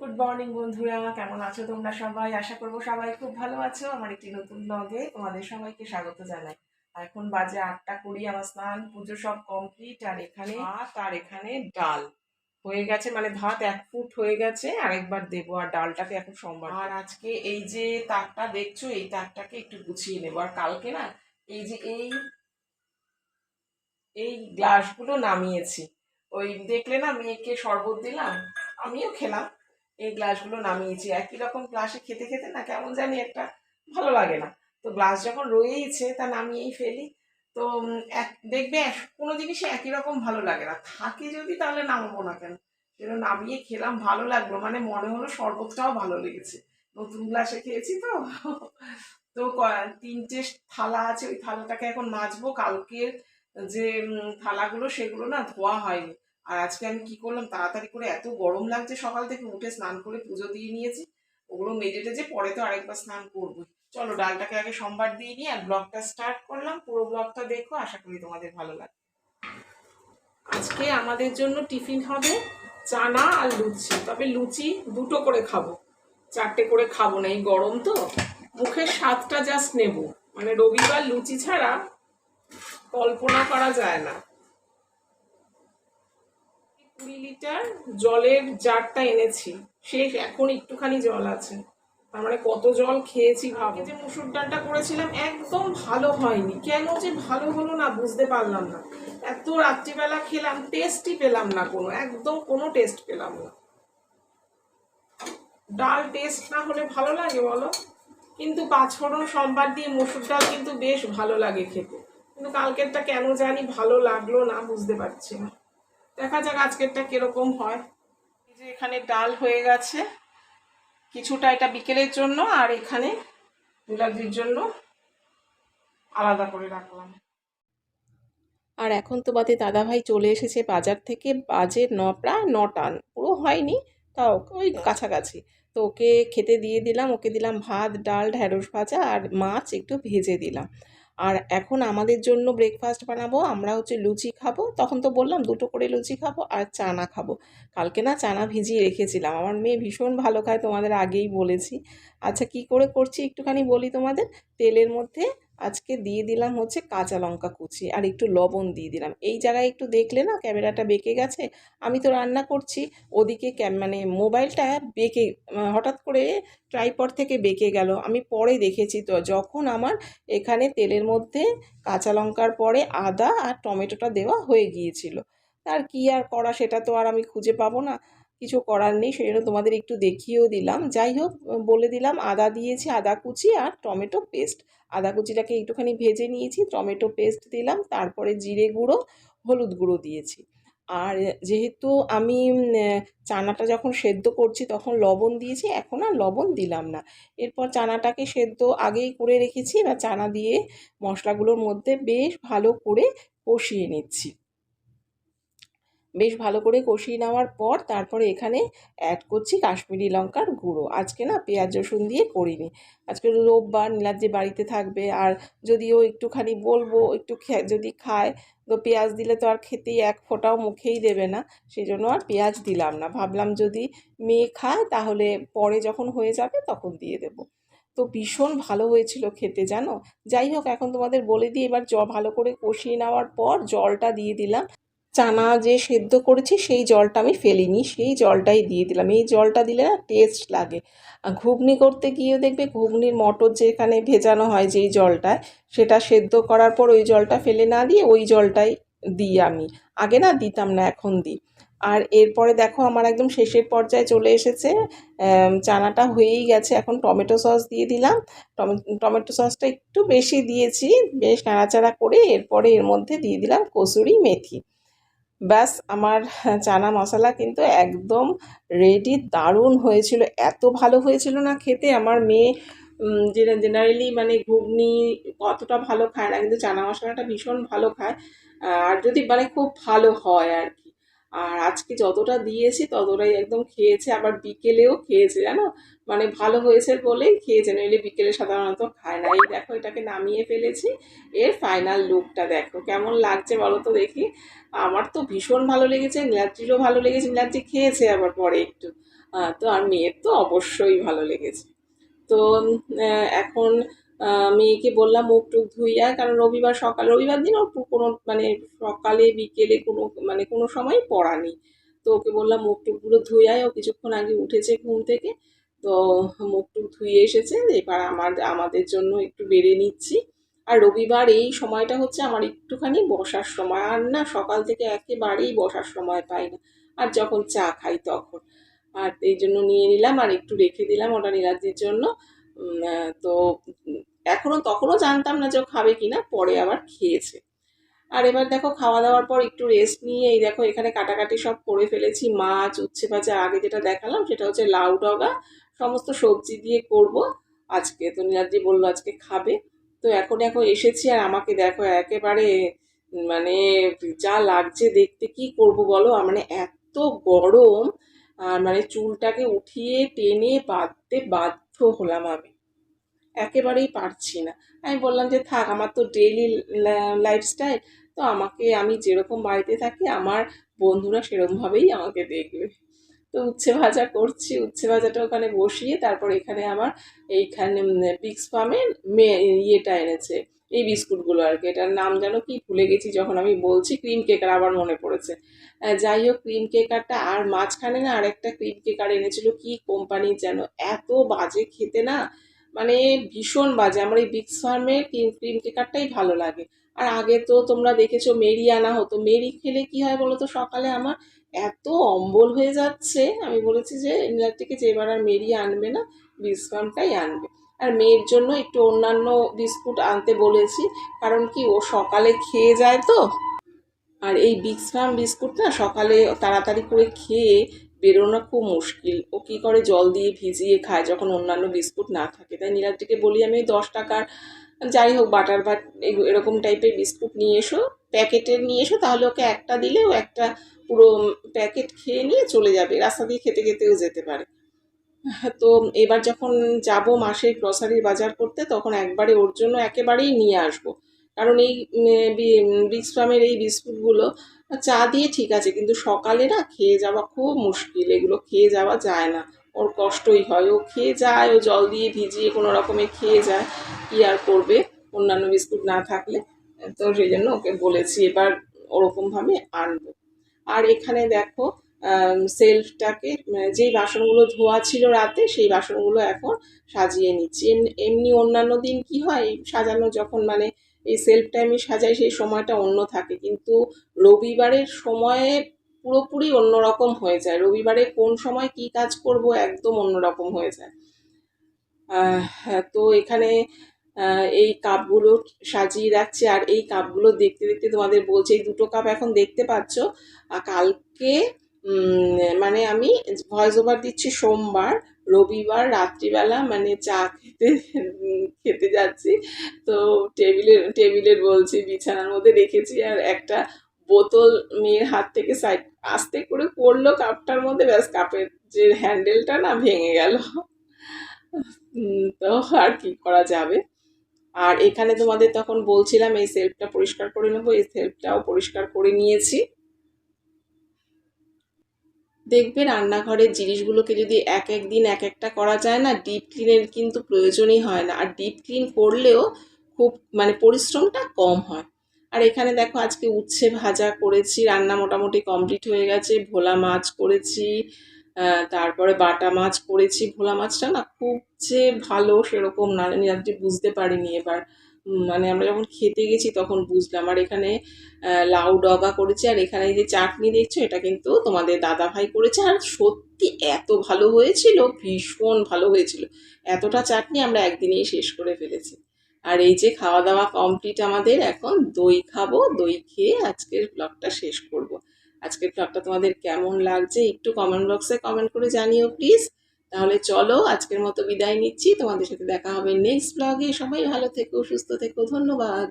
Good morning বন্ধুরা। কেমন আছো তোমরা সবাই? আশা করব সবাই খুব ভালো আছো। আমার একটি নতুন ব্লগে তোমাদের সবাইকে স্বাগত জানাই। এখন বাজে আটটা কুড়ি আমার স্নান পুজো সব কমপ্লিট আর এখানে ভাত আর এখানে ডাল। হয়ে গেছে মানে ভাত এক ফুট হয়ে গেছে আরেকবার দেবো। আর ডালটাকে এখন সোমবার আর আজকে এই যে তাকটা দেখছ এই তাকটাকে একটু গুছিয়ে নেব। আর কালকে না এই যে এই এই গ্লাসগুলো নামিয়েছি। ওই দেখলে না মেয়েকে শরবত দিলাম আমিও খেলাম। এই গ্লাসগুলো নামিয়েছি। একই রকম গ্লাসে খেতে খেতে না কেমন জানি একটা ভালো লাগে না। তো গ্লাস যখন রয়েইছে তা নামিয়েই ফেলি। তো এক, দেখবে কোনো জিনিসই একই রকম ভালো লাগে না। থাকে যদি তাহলে নামবো না কেন? সেটা নামিয়ে খেলাম, ভালো লাগল। মানে মনে হলো শরবতটাও ভালো লেগেছে। নতুন গ্লাসে খেয়েছি তো। তো তিনটে থালা আছে, ওই থালাটাকে এখন মাজবো। কালকের যে থালাগুলো সেগুলো না ধোয়া হয়নি। আর আজকে আমি কি করলাম, তাড়াতাড়ি করে এত গরম লাগছে সকাল থেকে, উঠে স্নান করে পুজো দিয়ে নিয়েছি। ওগুলো মেজে টেজে পরে তো আরেকবার স্নান করব চলো ডালটাকে আগে সোমবার দিয়ে নিয়ে আর ব্লগটা স্টার্ট করলাম। পুরো ব্লগটা দেখো, আশা করি তোমাদের ভালো লাগবে। আজকে আমাদের জন্য টিফিন হবে চানা আর লুচি। তবে লুচি দুটো করে খাব। চারটে করে খাব না, এই গরম তো। মুখের স্বাদটা জাস্ট নেব। মানে রবিবার লুচি ছাড়া কল্পনা করা যায় না। কুড়ি লিটার জলের জারটা এনেছি। শেষ, এখন একটুখানি জল আছে। তার মানে কত জল খেয়েছি ভাবো। যে মুসুর ডালটা করেছিলাম, একদম ভালো হয়নি। কেন যে ভালো হলো না বুঝতে পারলাম না। এত রাত্রিবেলা খেলাম টেস্টই পেলাম না কোনো, একদম কোনো টেস্ট পেলাম না। ডাল টেস্ট না হলে ভালো লাগে বলো? কিন্তু পাঁচফোড়ন সোমবার দিয়ে মসুর ডাল কিন্তু বেশ ভালো লাগে খেতে। কিন্তু কালকেরটা কেন জানি ভালো লাগল না বুঝতে পারছি না। দেখা যাক আজকেরটা কীরকম হয়। এই যে এখানে ডাল হয়ে গেছে। কিছুটা এটা বিকেলের জন্য আর এখানে দুলাদির জন্য আলাদা করে রাখলাম। আর এখন তো বাদে দাদাভাই চলে এসেছে বাজার থেকে, বাজে ন প্রায় নটা, পুরো হয়নি তাও ওই কাছাকাছি। তো ওকে খেতে দিয়ে দিলাম, ওকে দিলাম ভাত, ডাল, ঢ্যাঁড়স ভাজা আর মাছ একটু ভেজে দিলাম। আর এখন আমাদের জন্য ব্রেকফাস্ট বানাবো, আমরা হচ্ছে লুচি খাব, তখন তো বললাম দুটো করে লুচি খাব আর চানা খাব। কালকে না চানা ভিজিয়ে রেখেছিলাম, আমার মেয়ে ভীষণ ভালো খায় তোমাদের আগেই বলেছি। আচ্ছা কি করে করছি একটুখানি বলি তোমাদের? তেলের মধ্যে আজকে দিয়ে দিলাম হচ্ছে কাঁচা লঙ্কা কুচি আর একটু লবণ দিয়ে দিলাম। এই জায়গায় একটু দেখলে না ক্যামেরাটা বেঁকে গেছে। আমি তো রান্না করছি, ওদিকে মানে মোবাইলটা বেঁকে হঠাৎ করে ট্রাইপড থেকে বেঁকে গেল। আমি পরে দেখেছি তো, যখন আমার এখানে তেলের মধ্যে কাঁচা লঙ্কার পরে আদা আর টমেটোটা দেওয়া হয়ে গিয়েছিল। আর কি আর করা সেটা তো আর আমি খুঁজে পাবো না। কিছু করার নেই, সেই জন্য তোমাদের একটু দেখিয়েও দিলাম। যাই হোক বলে দিলাম আদা দিয়েছি, আদা কুচি আর টমেটো পেস্ট। আদা কুচিটাকে একটুখানি ভেজে নিয়েছি, টমেটো পেস্ট দিলাম, তারপরে জিরে গুঁড়ো, হলুদ গুঁড়ো দিয়েছি। আর যেহেতু আমি চানাটা যখন সেদ্ধ করছি তখন লবণ দিয়েছি, এখন আর লবণ দিলাম না। এরপর চানাটাকে সেদ্ধ আগেই করে রেখেছি, এবার চানা দিয়ে মশলাগুলোর মধ্যে বেশ ভালো করে কষিয়ে নিচ্ছি। বেশ ভালো করে কষিয়ে নেওয়ার পর তারপরে এখানে অ্যাড করছি কাশ্মীরি লঙ্কার গুঁড়ো। আজকে না পেঁয়াজ রসুন দিয়ে করিনি। আজকে রোববার নীলাদ্রি বাড়িতে থাকবে আর যদিও একটুখানি বলব, একটু যদি খায়, তো পেঁয়াজ দিলে তো আর খেতেই এক ফোঁটাও মুখেই দেবে না। সেই জন্য আর পেঁয়াজ দিলাম না। ভাবলাম যদি মেয়ে খায় তাহলে পরে যখন হয়ে যাবে তখন দিয়ে দেবো। তো ভীষণ ভালো হয়েছিল খেতে, জানো? যাই হোক, এখন তোমাদের বলে দিই, এবার জ, ভালো করে কষিয়ে নেওয়ার পর জলটা দিয়ে দিলাম। চানা যে সেদ্ধ করেছি, সেই জলটা আমি ফেলিনি, সেই জলটাই দিয়ে দিলাম। এই জলটা দিলে না টেস্ট লাগে। ঘুগনি করতে গিয়েও দেখবে ঘুগনির মটর যেখানে ভেজানো হয় যেই জলটায়, সেটা সেদ্ধ করার পর ওই জলটা ফেলে না দিয়ে ওই জলটাই দিই আমি। আগে না দিতাম না, এখন দিই। আর এরপরে দেখো আমার একদম শেষের পর্যায়ে চলে এসেছে। চানাটা হয়েই গেছে। এখন টমেটো সস দিয়ে দিলাম। টমে- টমেটো সসটা একটু বেশি দিয়েছি, বেশ নাড়াচাড়া করে এরপরে এর মধ্যে দিয়ে দিলাম কসুরি মেথি। ব্যাস, আমার চানা মশলা কিন্তু একদম রেডি দারুণ হয়েছিল। এত ভালো হয়েছিল না খেতে। আমার মেয়ে যেটা জেনারেলি মানে ঘুগনি অতটা ভালো খায় না, কিন্তু চানা মশলাটা ভীষণ ভালো খায়। আর যদি মানে খুব ভালো হয় আর কি। আর আজকে যতটা দিয়েছি ততটাই একদম খেয়েছে। আবার বিকেলেও খেয়েছে, জানো? মানে ভালো হয়েছে বলেই খেয়েছে, নইলে বিকেলে সাধারণত খায় না। এই দেখো, এটাকে নামিয়ে ফেলেছি। এর ফাইনাল লুকটা দেখো, কেমন লাগছে বলো তো দেখি? আমার তো ভীষণ ভালো লেগেছে, নীলাদ্রিরও ভালো লেগেছে। নীলাদ্রি খেয়েছে আবার পরে একটু। তো আর মেয়ের তো অবশ্যই ভালো লেগেছে। তো এখন মেয়েকে বললাম মুখ টুক ধুইয়া, কারণ রবিবার সকাল, রবিবার দিন ওর কোনো মানে সকালে, বিকেলে কোনো মানে কোনো সময় পড়া নেই। তো ওকে বললাম মুখ টুকগুলো ধুইয়াই, ও কিছুক্ষণ আগে উঠেছে ঘুম থেকে। তো মুখ টুক ধুয়ে এসেছে, এবার আমার, আমাদের জন্য একটু বেড়ে নিচ্ছি। আর রবিবার এই সময়টা হচ্ছে আমার একটুখানি বসার সময়। আর না, সকাল থেকে একেবারেই বসার সময় পাই না। আর যখন চা খাই তখন। আর এই জন্য নিয়ে নিলাম, আর একটু রেখে দিলাম ওটা নীলাদ্রির জন্য। তো উম, এখনও তখনও জানতাম না যে খাবে কিনা পরে আবার খেয়েছে। আর এবার দেখো খাওয়া দাওয়ার পর একটু রেস্ট নিয়ে এই দেখো এখানে কাটাকাটি সব করে ফেলেছি মাছ উচ্ছে ভাজা আগে যেটা দেখালাম সেটা হচ্ছে লাউ ডগা সমস্ত সবজি দিয়ে করব। আজকে তো নীলাদ্রি বলল আজকে খাবে। তো এখন এখন এসেছি আর আমাকে দেখো একেবারে মানে যা লাগছে দেখতে কি করব বলো? মানে এত গরম আর মানে চুলটাকে উঠিয়ে, টেনে, বাঁধতে বাধ্য হলাম আমি। একেবারেই পারছি না। আমি বললাম যে, থাক, আমার তো ডেইলি লাইফস্টাইল তো আমাকে আমি যেরকম বাড়িতে থাকি, আমার বন্ধুরা সেরকমভাবেই আমাকে দেখবে। তো উচ্ছে ভাজা করছি। উচ্ছে ভাজাটা ওখানে বসিয়ে তারপর এখানে আমার এইখানে বিক্স ফার্মের মে, ইয়েটা এনেছে। এই বিস্কুটগুলো আর কি। এটার নাম যেন কি ভুলে গেছি যখন আমি বলছি ক্রিম কেকার আবার মনে পড়েছে। যাই হোক ক্রিম কেকারটা আর মাঝখানে না আরেকটা ক্রিম কেকার এনেছিল কি কোম্পানির যেন। এত বাজে খেতে না মানে ভীষণ বাজে। আমার এই বিক্স ফার্মের ক্রিম ক্রিম কেকারটাই ভালো লাগে। আর আগে তো তোমরা দেখেছ মেরি আনা হতো। মেরি খেলে কি হয় বলো তো সকালে আমার এত অম্বল হয়ে যাচ্ছে। আমি বলেছি যে নীলাটিকে যে এবার আর মেরিয়ে আনবে না বিস্কামটাই আনবে। আর মেয়ের জন্য একটু অন্যান্য বিস্কুট আনতে বলেছি, কারণ কি ও সকালে খেয়ে যায় তো। আর এই বিক্স ফার্ম বিস্কুট না সকালে তাড়াতাড়ি করে খেয়ে বেরোনো খুব মুশকিল। ও কী করে জল দিয়ে ভিজিয়ে খায় যখন অন্যান্য বিস্কুট না থাকে। তাই নীলাদ্রিকে বলি, আমি দশ টাকার, যাই হোক, বাটার বাট এরকম টাইপের বিস্কুট নিয়ে এসো, প্যাকেটের নিয়ে এসো, তাহলে ওকে একটা দিলে ও একটা পুরো প্যাকেট খেয়ে নিয়ে চলে যাবে। রাস্তা দিয়ে খেতে খেতেও যেতে পারে। তো এবার যখন যাব মাসের গ্রসারির বাজার করতে, তখন একবারে ওর জন্য একেবারেই নিয়ে আসব। কারণ এই ব্রিক্স ফার্মের এই বিস্কুটগুলো চা দিয়ে ঠিক আছে, কিন্তু সকালে না খেয়ে যাওয়া খুব মুশকিল। এগুলো খেয়ে যাওয়া যায় না। ওর কষ্টই হয়। ও খেয়ে যায়, ও জল দিয়ে ভিজিয়ে কোনো রকমে খেয়ে যায়। কি আর করবে? অন্যান্য বিস্কুট না থাকলে। তো সেই জন্য ওকে বলেছি, এবার ওরকমভাবে আনব। আর এখানে দেখো সেলফটাকে যেই বাসনগুলো ধোয়া ছিল রাতে সেই বাসনগুলো এখন সাজিয়ে নিচ্ছি। এমনি অন্যান্য দিন কি হয় সাজানো যখন মানে এই সেলফটা আমি সাজাই সেই সময়টা অন্য থাকে। কিন্তু রবিবারের সময়ে পুরোপুরি অন্যরকম হয়ে যায়। রবিবারে কোন সময় কি কাজ করব একদম অন্যরকম হয়ে যায়। হ্যাঁ, তো এখানে এই কাপগুলো সাজিয়ে রাখছি আর এই কাপগুলো দেখতে দেখতে তোমাদের বলছে, এই দুটো কাপ এখন দেখতে পাচ্ছ। কালকে মানে আমি ভয়েস ওভার দিচ্ছি সোমবার, রবিবার রাত্রিবেলা মানে চা খেতে খেতে যাচ্ছি। তো টেবিলের টেবিলের বলছি, বিছানার মধ্যে রেখেছি আর একটা বোতল মেয়ের হাত থেকে সাইড আস্তে করে পড়ল কাপটার মধ্যে, ব্যাস কাপের যে হ্যান্ডেলটা না ভেঙে গেল। তো আর কি করা যাবে? আর এখানে তোমাদের তখন বলছিলাম এই সেলফটা পরিষ্কার করে নেব, এই সেলফটাও পরিষ্কার করে নিয়েছি। দেখবে রান্নাঘরের জিনিসগুলোকে যদি এক এক দিন এক একটা করা যায় না ডিপ ক্লিনের কিন্তু প্রয়োজনই হয় না। আর ডিপ ক্লিন করলেও খুব মানে পরিশ্রমটা কম হয়। আর এখানে দেখো আজকে উচ্ছে ভাজা করেছি, রান্না মোটামুটি কমপ্লিট হয়ে গেছে, ভোলা মাছ করেছি তারপরে বাটা মাছ করেছি, ভোলা মাছটা না খুব যে ভালো সেরকম না আজকে বুঝতে পারিনি এবার। মানে আমরা যখন খেতে গেছি তখন বুঝলাম। আর এখানে লাউ ডগা করেছে, আর এখানে যে চাটনি দেখছ, এটা কিন্তু তোমাদের দাদা ভাই করেছে। আর সত্যি এত ভালো হয়েছিল, ভীষণ ভালো হয়েছিল। এতটা চাটনি আমরা একদিনেই শেষ করে ফেলেছি। আর এই যে খাওয়া দাওয়া কমপ্লিট আমাদের, এখন দই খাব, দই খেয়ে আজকের ব্লগটা শেষ করব। আজকের ব্লগটা তোমাদের কেমন লাগছে একটু কমেন্ট বক্সে কমেন্ট করে জানিও প্লিজ তাহলে চলো, আজকের মতো বিদায় নিচ্ছি। তোমাদের সাথে দেখা হবে নেক্সট ব্লগে সবাই ভালো থেকো, সুস্থ থেকো, ধন্যবাদ।